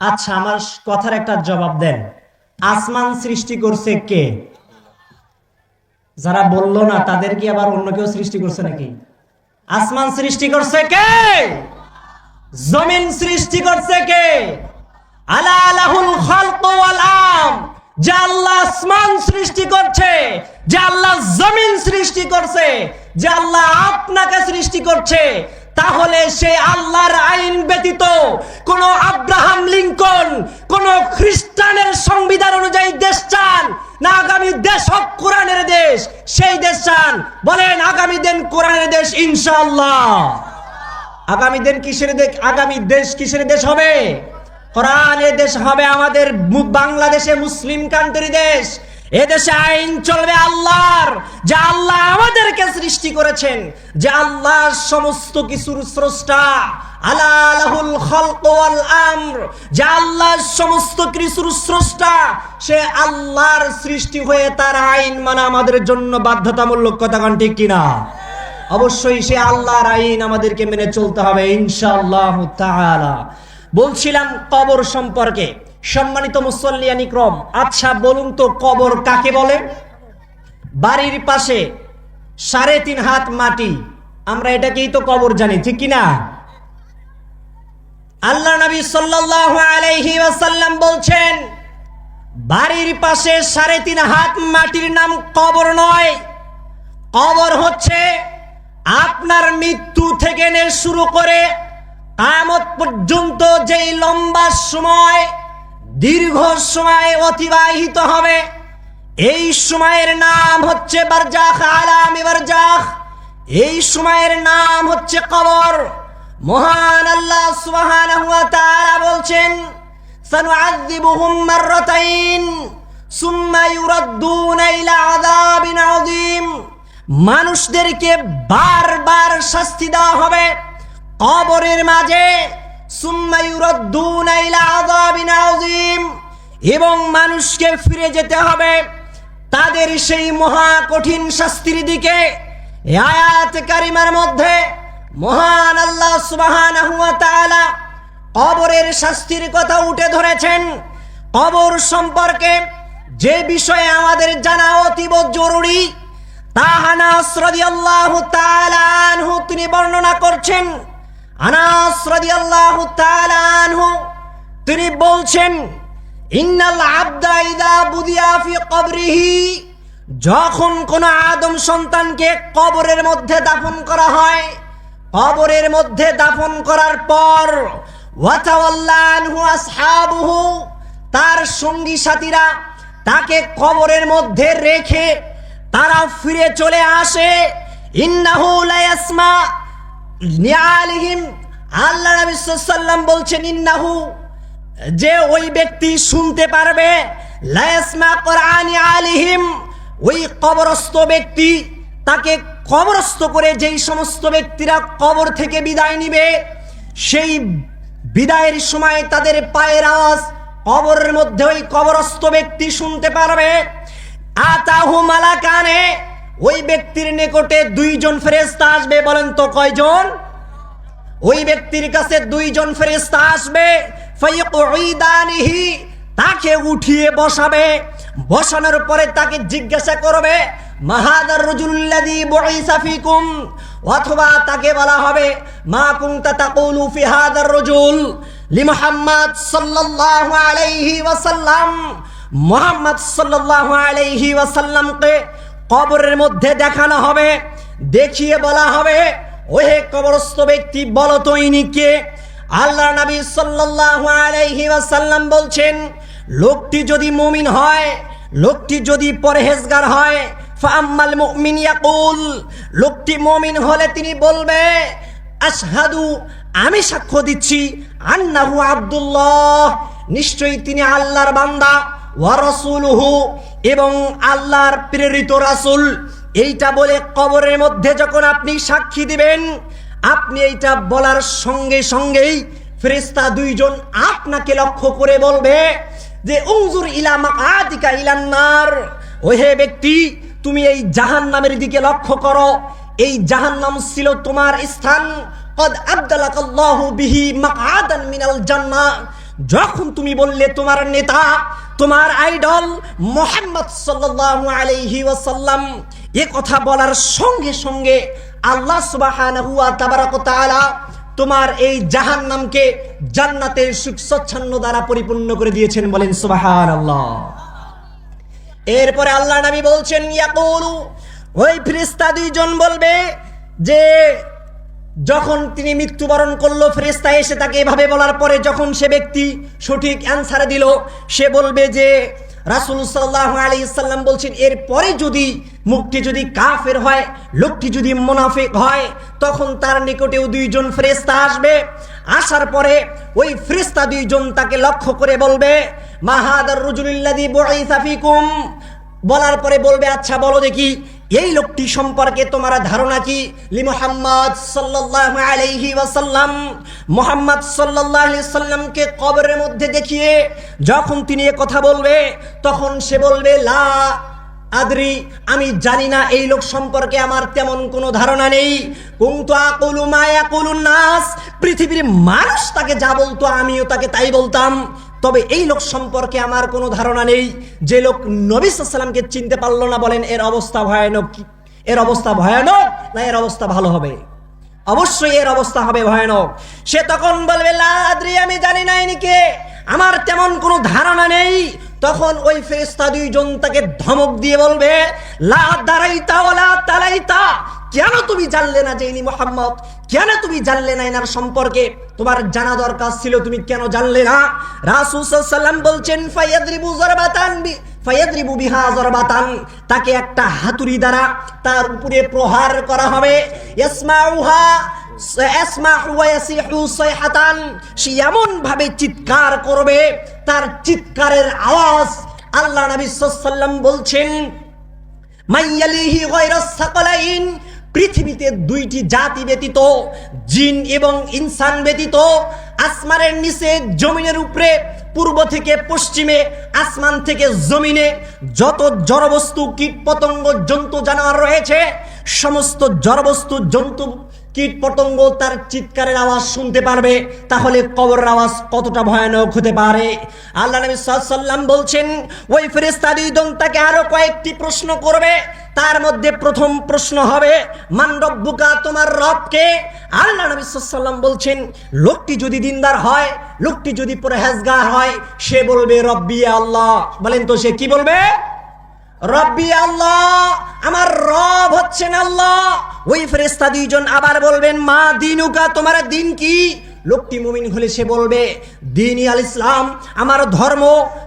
আচ্ছা আমার কথার একটা জবাব দেন। আসমান সৃষ্টি করছে কে? যারা বলল না, তাদের কি আবার অন্য কেউ সৃষ্টি করছে নাকি? আসমান সৃষ্টি করছে কে? জমিন সৃষ্টি করছে কে? আপনাকে সৃষ্টি করছে তাহলে সে আল্লাহর আইন ব্যতীত কোন আব্রাহাম লিঙ্কন, কোন খ্রিস্টানের সংবিধান অনুযায়ী দেশ চান না আগামী দেশ হোক কোরআনের দেশ, সেই দেশ চান। বলেন আগামী দিন কোরআনের দেশ ইনশাল্লাহ আগামী দিন কিসের দেশ আগামী দেশ কিসের দেশ হবে? কোরআনের দেশ হবে আমাদের বাংলাদেশে মুসলিম কান্ট্রি দেশ। এদেশে আইন চলবে আল্লাহর, যে আল্লাহ আমাদেরকে সৃষ্টি করেছেন, যে আল্লাহ সমস্ত কিছুর স্রষ্টা যে সমস্ত স্রষ্টা, সে আল্লাহর সৃষ্টি হয়ে তার আইন মানা আমাদের জন্য বাধ্যতামূলক, কথা কান ঠিক কিনা? অবশ্যই সে আল্লাহর আইন আমাদেরকে মেনে চলতে হবে, ইনশাআল্লাহ বলছিলাম কবর সম্পর্কে। সম্মানিত মুসল্লিয়ানি ক্রম আচ্ছা বলুন তো কবর কাকে বলে? বাড়ির পাশে সাড়ে তিন হাত মাটি, আমরা এটাকেই তো কবর জানি, ঠিক কিনা আল্লাহ নবী সাল্লাল্লাহু আলাইহি ওয়াসাল্লাম বলছেন, বাড়ির পাশে সাড়ে তিন হাত মাটির নাম কবর নয়। কবর হচ্ছে আপনার মৃত্যু থেকে শুরু করে কামত পর্যন্ত যেই লম্বা সময় দীর্ঘ সময় অতিবাহিত হবে। এই সময়ের নাম হচ্ছে বারজাখ, আলামি বারজাখ। এই সময়ের নাম হচ্ছে কবর। মহান আল্লাহ সুবহানাহু ওয়া তাআলা বলছেন, সানুআযিবুহুম মাররাতাইন, সুম্মা ইউরাদ্দুনা ইলা আযাবিন আযীম। মানুষদেরকে বারবার শাস্তি দেওয়া হবে। কবরের মাঝে এবং মানুষকে ফিরে যেতে হবে তাদের সেই মহা কঠিন শাস্তির দিকে। কারিমার মধ্যে মহান আল্লাহ তাআলা কবরের শাস্তির কথা উঠে ধরেছেন। কবর সম্পর্কে যে বিষয়ে আমাদের জানা অতীব জরুরি তাহানা তিনি বর্ণনা করছেন। আনাস রাদিয়াল্লাহু তাআলা আনহু, তিনি বলছেন, ইন্নাল আবদা ইদা বুদিয়া ফি কবরিহি যখন কোন আদম সন্তানকে কবরের মধ্যে দাফন করা হয়, কবরের মধ্যে দাফন করার পর আসহাবুহু, তার সঙ্গী সাথীরা তাকে কবরের মধ্যে রেখে তারা ফিরে চলে আসে। ইন্নাহু লা নিয়ালিহিম আল্লাহ নবী বলছেন, ইন্নাহু, যে ওই ব্যক্তি শুনতে পারবে, লায়াসমা কোরআনি আলিহিম, ওই কবরস্থ ব্যক্তি, তাকে কবরস্থ করে যেই সমস্ত ব্যক্তিরা কবর থেকে বিদায় নিবে, সেই বিদায়ের সময় তাদের পায়ের আওয়াজ কবরের মধ্যে ওই কবরস্থ ব্যক্তি শুনতে পারবে। আতাহু মালাকানে ওই ব্যক্তির নিকটে দুইজন ফেরেশতা আসবে বলেন তো কয়জন? ওই ব্যক্তির কাছে দুইজন ফেরেশতা আসবে তাকে উঠিয়ে বসাবে, বসানোর পরে তাকে জিজ্ঞাসা করবে, মাহাদার রজুল্লাযী বুইসা ফিকুম? অথবা তাকে বলা হবে, মা কুনতা তাকুলু ফি হাদার রজুল? লি মুহাম্মদ সাল্লাল্লাহু আলাইহি ওয়াসাল্লাম, মুহাম্মদ সাল্লাল্লাহু আলাইহি ওয়াসাল্লামকে কবরের মধ্যে দেখানো হবে, দেখিয়ে বলা হবে, ওহে কবরস্থ ব্যক্তি, বলো তো ইনি কে? আল্লাহ নবী সাল্লাল্লাহু আলাইহি ওয়াসাল্লাম বলছেন, লোকটি যদি মুমিন হয়, লোকটি যদি পরহেজগার হয় ফাম্মাল মুমিন ইয়াকুল, লোকটি মুমিন হলে তিনি বলবে, আশহাদু, আমি সাক্ষ্য দিচ্ছি, আন্নাহু আব্দুল্লাহ, নিশ্চয়ই তিনি আল্লাহর বান্দা। এবং আল্লাহর প্রেরিত রাসুল। এইটা বলে কবরের মধ্যে যখন আপনি সাক্ষী দিবেন, আপনি এইটা বলার সঙ্গে সঙ্গেই ফেরেশতা দুইজন আপনাকে লক্ষ্য করে বলবে যে উংজুর ইলা মাকাদিকা ইলান্নার ওহে ব্যক্তি, তুমি এই জাহান্নামের দিকে লক্ষ্য করো। এই জাহান্নাম ছিল তোমার স্থান। কদ আবদালাকাল্লাহু বিহি মাকআদান মিনাল জান্নাহ। যখন তুমি বললে তোমার নেতা, তোমার আইডল মোহাম্মদ সাল্লাল্লাহু আলাইহি ওয়াসাল্লাম, এ কথা বলার সঙ্গে সঙ্গে আল্লাহ তাআলা তোমার এই জাহান্নামকে জান্নাতের সুখ স্বচ্ছন্দ দ্বারা পরিপূর্ণ করে দিয়েছেন, বলেন সুবহানাল্লাহ। এরপরে আল্লাহ নবী বলছেন, ইয়াকুলু, ওই ফেরেশতা দুইজন বলবে যে যখন তিনি মৃত্যুবরণ করল, ফেরেশতা এসে তাকে এভাবে বলার পরে যখন সে ব্যক্তি সঠিক অ্যান্সার দিল, সে বলবে যে, রাসুল সাল্লাহ আলী সাল্লাম বলছেন, এরপরে যদি মুখটি যদি কাফের হয়, লোকটি যদি মোনাফিক হয়, তখন তার নিকটেও দুইজন ফেরেশতা আসবে। আসার পরে ওই ফেরেশতা দুইজন তাকে লক্ষ্য করে বলবে, মাহাদার রুজুলিল্লাদি বুইসা ফিকুম। বলার পরে বলবে আচ্ছা বলো দেখি এই লোকটি সম্পর্কে তোমার ধারণা কি? লি মোহাম্মদ সাল্লাল্লাহু আলাইহি ওয়াসাল্লাম মোহাম্মদ সাল্লাল্লাহু আলাইহি সাল্লামকে কবরের মধ্যে দেখিয়ে যখন তিনি এ কথা বলবে, তখন সে বলবে, লা আদরি, আমি জানি না এই লোক সম্পর্কে আমার তেমন কোনো ধারণা নেই। কুন্তু আকুলু মা ইয়াকুলুন নাস। পৃথিবীর মানুষ তাকে যা বলতো আমিও তাকে তাই বলতাম। তবে এই লোক সম্পর্কে আমার কোনো ধারণা নেই। যে লোক নবী সাল্লামকে চিনতে পারল না বলেন, এর অবস্থা ভয়ানক। এর অবস্থা ভয়ানক না এর অবস্থা ভালো হবে? অবশ্যই এর অবস্থা হবে ভয়ানক। সে তখন বলবে, লা আদ্রি, আমি জানি না ইনিকে আমার তেমন কোনো ধারণা নেই। তখন ওই ফেরেশতা দুইজন তাকে ধমক দিয়ে বলবে, লা দারাইতা ওলা তালাইতা। কেন তুমি জানলে না যে ইনি মোহাম্মদ? কেন তুমি জানলে না এনার সম্পর্কে? তোমার জানা দরকার ছিল, তুমি কেন জানলে না? রাসূল সাল্লাম বলছেন, ফায়াদরিবু জরবাতান বিহা জরবাতান। তাকে একটা হাতুড়ি দ্বারা তার উপরে প্রহার করা হবে। সে এমন ভাবে চিৎকার করবে, তার চিৎকারের আওয়াজ আল্লাহ নবী ওয়াসাল্লাম বলছেন, মাইয়ালিহি পৃথিবীতে দুইটি জাতি ব্যতীত, জিন এবং ইনসান ব্যতীত, আসমানের নিচে, জমিনের উপরে, পূর্ব থেকে পশ্চিমে, আসমান থেকে জমিনে, যত জড়বস্তু কীট পতঙ্গ জন্তু জানোয়ার রয়েছে, সমস্ত জড়বস্তু জন্তু কীট পতঙ্গ তার চিৎকারের আওয়াজ শুনতে পারবে, তাহলে কবরের আওয়াজ কতটা ভয়ানক হতে পারে? আল্লাহ নবী সাল্লাম বলছেন, ওই ফেরেস্তা দুইজন তাকে আরও কয়েকটি প্রশ্ন করবে, তার মধ্যে প্রথম প্রশ্ন হবে, মান রব্বুকা, তোমার রবকে? আল্লাহ নবী সাল্লাম বলছেন, লোকটি যদি দিনদার হয়, লোকটি যদি পরহেজগার হয়, সে বলবে, রব্বি আল্লাহ। বলেন তো সে কি বলবে? রব্বি আল্লাহ, আমার রব হচ্ছেন আল্লাহ। ওই ফেরেস্তা দুইজন আবার বলবেন, মা দিনুকা, তোমার দিন কি? লোকটি মুমিন হলে সে বলবে, দিনই আল ইসলাম, আমার ধর্ম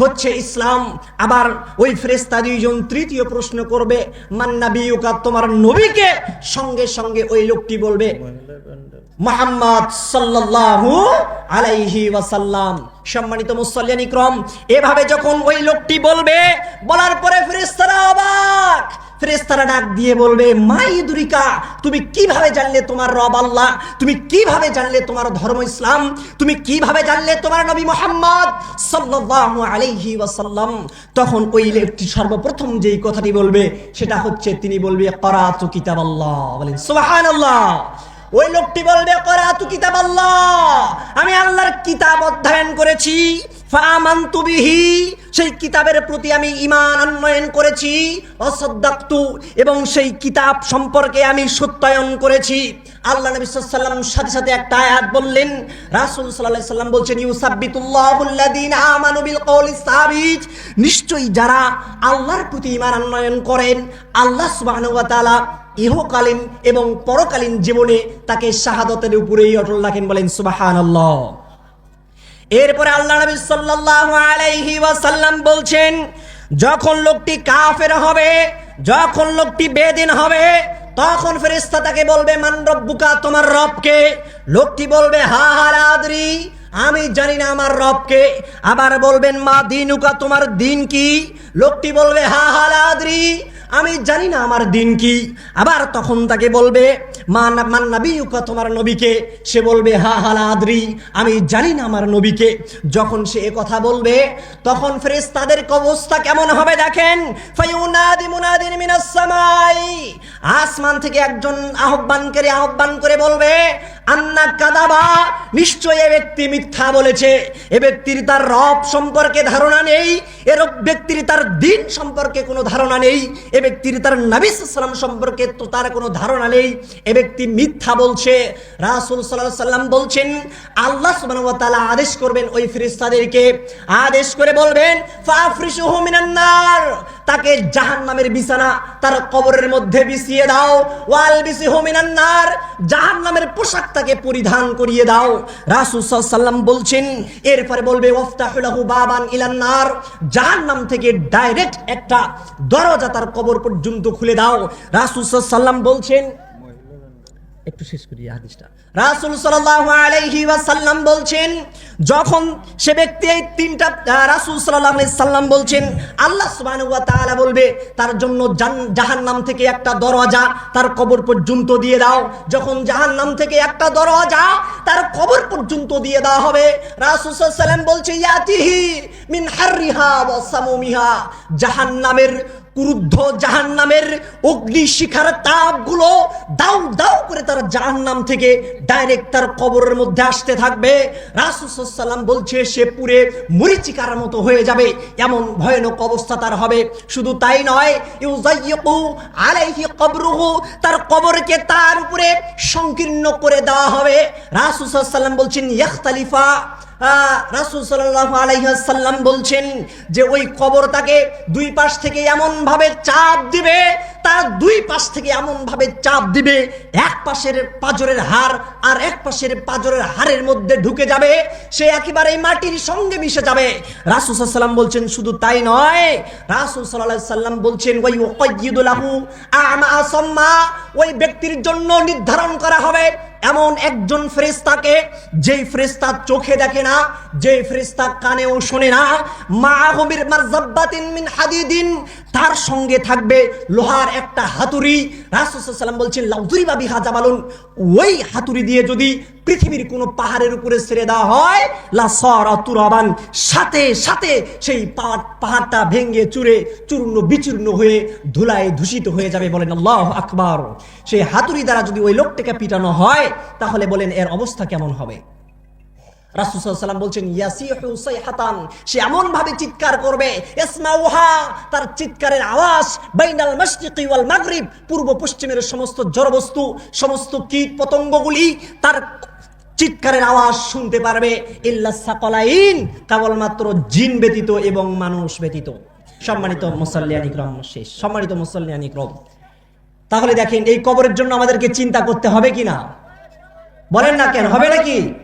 হচ্ছে ইসলাম। আবার ওই ফেরেস্তা দুইজন তৃতীয় প্রশ্ন করবে মান্না বিউকা তোমার নবীকে? সঙ্গে সঙ্গে ওই লোকটি বলবে, মোহাম্মদ সাল্লাল্লাহু আলাইহি ওয়াসাল্লাম। সম্মানিত মুসল্লিয়ান এভাবে যখন ওই লোকটি বলবে, বলার পরে ফেরেশতারা অবাক। ডাক দিয়ে বলবে, মাই দুরিকা তুমি কীভাবে জানলে তোমার রব আল্লাহ? তুমি কীভাবে জানলে তোমার ধর্ম ইসলাম? তুমি কীভাবে জানলে তোমার নবী মোহাম্মদ সাল্লাল্লাহু আলাইহি ওয়াসাল্লাম? তখন ওই লোকটি সর্বপ্রথম যেই কথাটি বলবে, সেটা হচ্ছে, তিনি বলবে বলেন, সুবহানাল্লাহ। ওই লোকটি বলবে করা তু কিতাব আল্লাহ আমি আল্লাহর কিতাব অধ্যয়ন করেছি। ফামান্তুবিহি সেই কিতাবের প্রতি আমি ইমান উন্নয়ন করেছি। অসদ্দাক্তু, এবং সেই কিতাব সম্পর্কে আমি সত্যায়ন করেছি। আল্লাহ নবী আলাইহি সাথে সাথে একটা আয়াত বললেন, রাসূল সাল্লাল্লাহু আলাইহি সাল্লাম বলছেন ইউসাব্বিতুল্লাহুল্লাযীনা আমানু বিল কওলি সাবিত নিশ্চয়ই যারা আল্লাহর প্রতি ঈমান আনয়ন করেন, আল্লাহ সুবহানাহু ওয়া তাআলা ইহকালীন এবং পরকালীন জীবনে তাকে শাহাদতের উপরেই অটল রাখেন, বলেন সুবহানাল্লাহ। এরপরে আল্লাহ নবী সাল্লাল্লাহু আলাইহি ওয়াসাল্লাম বলছেন, যখন লোকটি কাফের হবে, যখন লোকটি বেদিন হবে তখন ফেরিস্তা তাকে বলবে, মান রব্বুকা, তোমার রবকে? লোকটি বলবে, হা হা আদরি আমি জানি না আমার রবকে। আবার বলবেন, মা দিনুকা, তোমার দিন কি? লোকটি বলবে, হা হা আদরি আমি জানি না আমার দিন কি। আবার তখন তাকে বলবে মান মান ইউকা তোমার নবীকে? সে বলবে, হা, হালা আদরি। আমি জানি না আমার নবীকে। যখন সে এ কথা বলবে, তখন ফেরেশতাদের অবস্থা কেমন হবে দেখেন? আসমান থেকে একজন আহ্বানকারী আহ্বান করে বলবে আন্না কাদাবা, নিশ্চয় এ ব্যক্তি মিথ্যা বলেছে। এ ব্যক্তির তার রব সম্পর্কে ধারণা নেই এর ব্যক্তির তার দিন সম্পর্কে কোনো ধারণা নেই, এ ব্যক্তির তার নবী সাল্লাম সম্পর্কে তো তার কোনো ধারণা নেই। এ ব্যক্তি মিথ্যা বলছে। রাসূল সাল্লাল্লাহু সাল্লাম বলছেন, আল্লাহ তাআলা আদেশ করবেন ওই ফেরেশতাদেরকে। আদেশ করে বলবেন ফাফরিশুহু মিনান জাহান নামের বিছানা তার কবরের মধ্যে বিছিয়ে দাও। ওয়াল বিসি হোমিনান্নার নার, জাহান্নামের পোশাক তাকে পরিধান করিয়ে দাও। রাসূল সাল্লাল্লাহু আলাইহি সাল্লাম বলছেন, এরপরে বলবে, ওয়াফতাহু লাহু বাবান ইলান নার জাহান্নাম থেকে ডাইরেক্ট একটা দরজা তার কবর পর্যন্ত খুলে দাও। রাসূল সাল্লাল্লাহু আলাইহি সাল্লাম বলছেন একটু শেষ করি হাদিসটা। রাসূল সাল্লাল্লাহু আলাইহি ওয়াসাল্লাম বলছেন, যখন সে ব্যক্তি এই তিনটা রাসূল সাল্লাল্লাহু সাল্লাম বলছেন, আল্লাহ তাআলা বলবে, তার জন্য জান- জাহান্নাম থেকে একটা দরজা তার কবর পর্যন্ত দিয়ে দাও। যখন জাহান্নাম থেকে একটা দরজা তার কবর পর্যন্ত দিয়ে দেওয়া হবে। রাসূল সাল্লাম বলছে, ইয়াতিহি মিন হাররিহা ওয়া জাহান্নামের ক্রুদ্ধ জাহান্নামের অগ্নি শিখার তাপগুলো দাউ দাউ করে তার জাহান্নাম থেকে ডাইরেক্ট তার কবরের মধ্যে আসতে থাকবে। রাসুসাল্লাম বলছে, সে পুরে মরিচিকার মতো হয়ে যাবে। এমন ভয়ানক অবস্থা তার হবে। শুধু তাই নয় আলাইহি কবরুহু, তার কবরকে তার উপরে সংকীর্ণ করে দেওয়া হবে। রাসুসাল্লাম বলছেন, ইয়াখতালিফা রাসুল সাল্লাহ আলাইসাল্লাম বলছেন যে ওই কবর তাকে দুই পাশ থেকে এমন ভাবে চাপ দিবে, তার দুই পাশ থেকে এমন ভাবে চাপ দিবে, এক পাশের পাজরের হাড় আর এক পাশের পাজরের হাড়ের মধ্যে ঢুকে যাবে, সে একেবারে মাটির সঙ্গে মিশে যাবে। রাসুল সাল্লাম বলছেন, শুধু তাই নয়, রাসুল সাল্লাহ সাল্লাম বলছেন ওই ওয়াইয়িদুলাহু আমা আসাম্মা ওই ব্যক্তির জন্য নির্ধারণ করা হবে এমন একজন ফেরেস্তাকে যেই ফেরেস্তা চোখে দেখে না, যেই ফেরেস্তা কানেও শোনে না মাহবির মারজাব্বাতিন মিন হাদিদিন, তার সঙ্গে থাকবে লোহার একটা হাতুড়ি। রাসুসাল্লাম বলছেন লাউদুরি বা বিহা বলুন ওই হাতুড়ি দিয়ে যদি পৃথিবীর কোনো পাহাড়ের উপরে ছেড়ে দেওয়া হয়। লা সরা তুরাবান, সাথে সাথে সেই পাহাড়, পাহাড়টা ভেঙে চুরে চূর্ণ বিচূর্ণ হয়ে ধুলায় দূষিত হয়ে যাবে বলেন আল্লাহ আকবার। সেই হাতুড়ি দ্বারা যদি ওই লোকটাকে পিটানো হয়, তাহলে বলেন এর অবস্থা কেমন হবে? রাসুসাল্লাম বলছেন সাইহাতান সে এমন ভাবে চিৎকার করবে তার চিৎকারের আওয়াজ পূর্ব পশ্চিমের সমস্ত জড়বস্তু, সমস্ত কীট পতঙ্গগুলি তার চিৎকারের আওয়াজ শুনতে পারবে। ইল্লা কেবলমাত্র জিন ব্যতীত এবং মানুষ ব্যতীত। সম্মানিত মুসাল্লিয়ানি ক্রম শেষ। সম্মানিত মুসাল্লিয়ানি ক্রম তাহলে দেখেন, এই কবরের জন্য আমাদেরকে চিন্তা করতে হবে কি না? বলেন না কেন, হবে নাকি?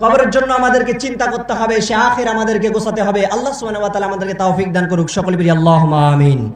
কবরের জন্য আমাদেরকে চিন্তা করতে হবে, সে আখের আমাদেরকে গোছাতে হবে। আল্লাহ ওয়া আমাদেরকে তাওফিক দান করুক। সকলে বলি আল্লাহুম্মা আমিন।